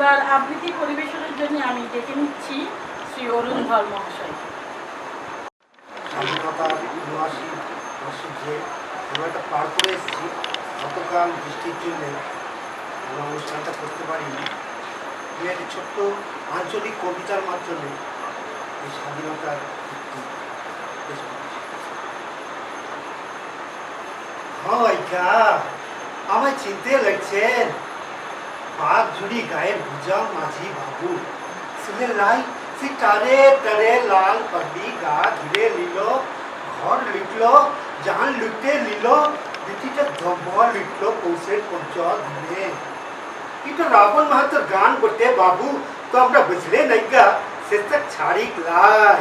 এবার আবৃত্তি পরিবেশনের জন্য আমি ডেকে নিচ্ছি শ্রী অরুণ ধর মহাশয়। আমরা একটা করে এসেছি। গতকাল বৃষ্টির জন্য আমরা অনুষ্ঠানটা করতে পারিনি। আমি একটা ছোট্ট আঞ্চলিক কবিতার মাধ্যমে এই স্বাধীনতার। হয় গা, আমায় চিনতে লাগছেন। বাঘ জুড়ি গায়ের ভুজাম মাঝি বাবু। শুনে লাই, সে টারে টারে লাল পাগড়ি গা ঘিরে নিল ঘর লিখলো জান লুটে নিল বিটিটা ধব্ব লিখলো কৌশের পঞ্চল ধরে কিন্তু রাবণ মাহাতোর গান বটে, বাবু, তো আমরা বুঝলে নাই গা শেষটা ছাড়িক লাই।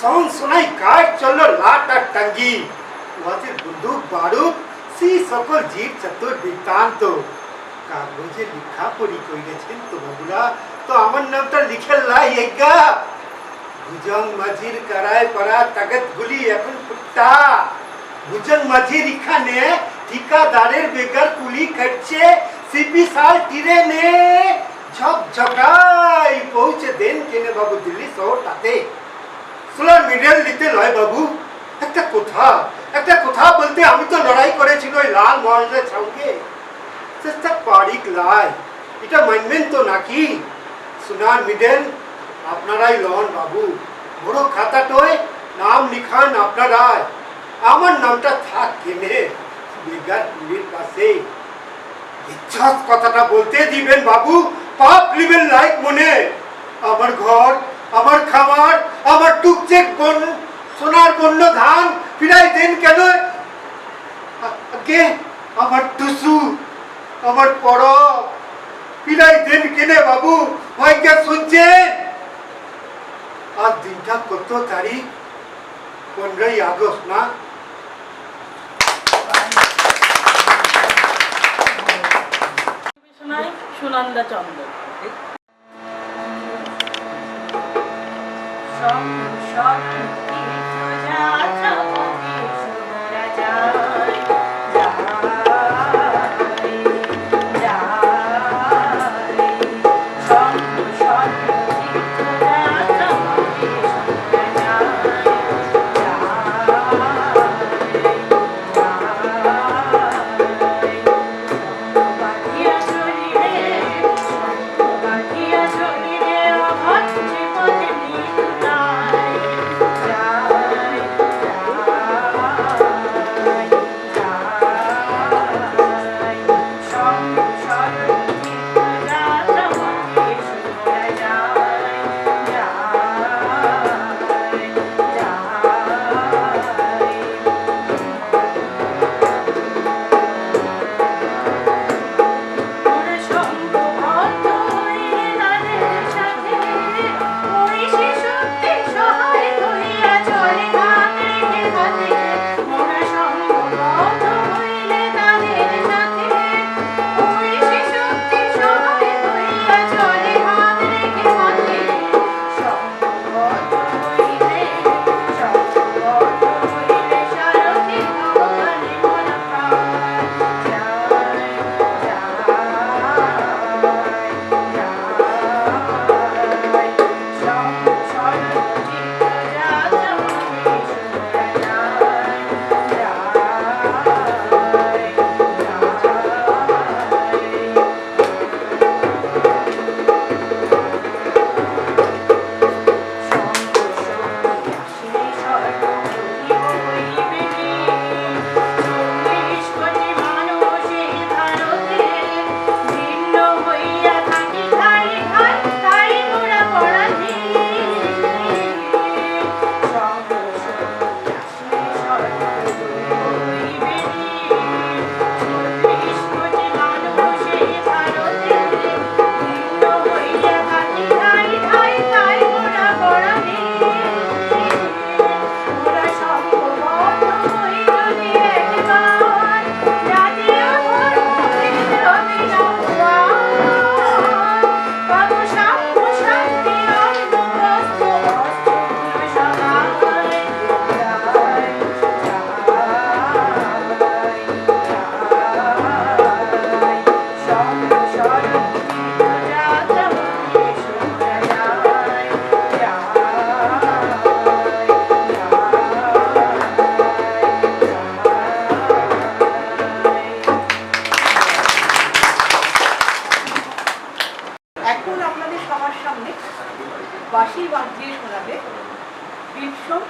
সং শোনাই কাজ চলল লাট আর টাঙ্গি। ওয়াজের বন্দুক বারুদ, সি সকল জীব চতুর বৃত্তান্ত। কাগজে লিখা পড়ি কই গেছেন তো বাবুরা। তো আমার নামটা লিখে লাই এগা ভুজং মাঝির কারায় পারা তাগত গুলি এখন ফুটটা। ভুজং মাঝির এখানে ঠিকাদারের বেগার কুলি খাটছে। সিপি সাল তীরে নে। ঝক ঝকাই পৌঁছে দেন কেনে বাবু দিল্লি শহরটাতে। সোলার মিডল নিতে লয় বাবু। একটা কথা একটা কথা বলতে আমি তো লড়াই করেছিল ওই লাল মহলের সঙ্গে চেষ্টা পারিক লাই এটা মানবেন তো নাকি সোনার মিডল আপনারাই লন বাবু বড় খাতাটোয় নাম লিখান আপনারাই আমার নামটা থাক কেনে কথাটা বলতে দিবেন বাবু পাপ লিবেন লাইক মনে আমার ঘর আমার খামার আমার টুকচেক বন সোনার বন্য ধান ফিরাই দেন কেন আমার টুসু আমার পর ফিরাই দেন কেনে বাবু ভাইকে শুনছেন? আজ দিনটা কত তারিখ? পনেরোই আগস্ট, না? সুনন্দা চন্দ্র। Yeah. বাঁশি দিয়ে শোনাবে। বিলসম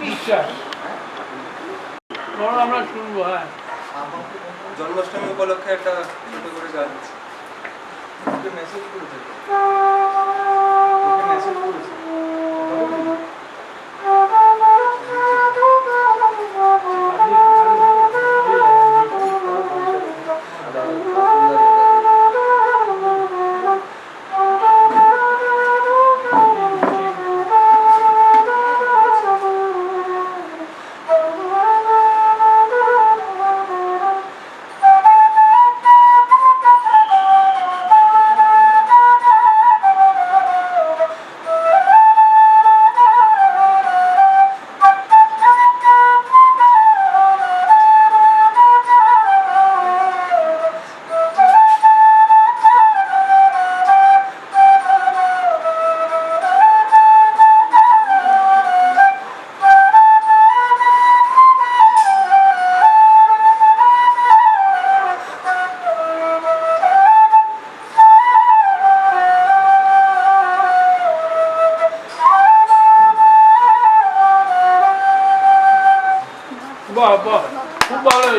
বিশ্বাস। আমরা শুনব হ্যাঁ। জন্মাষ্টমী উপলক্ষে একটা ছোট করে গান মেসেজ করেছে মেসেজ করেছে। 아빠 공부하래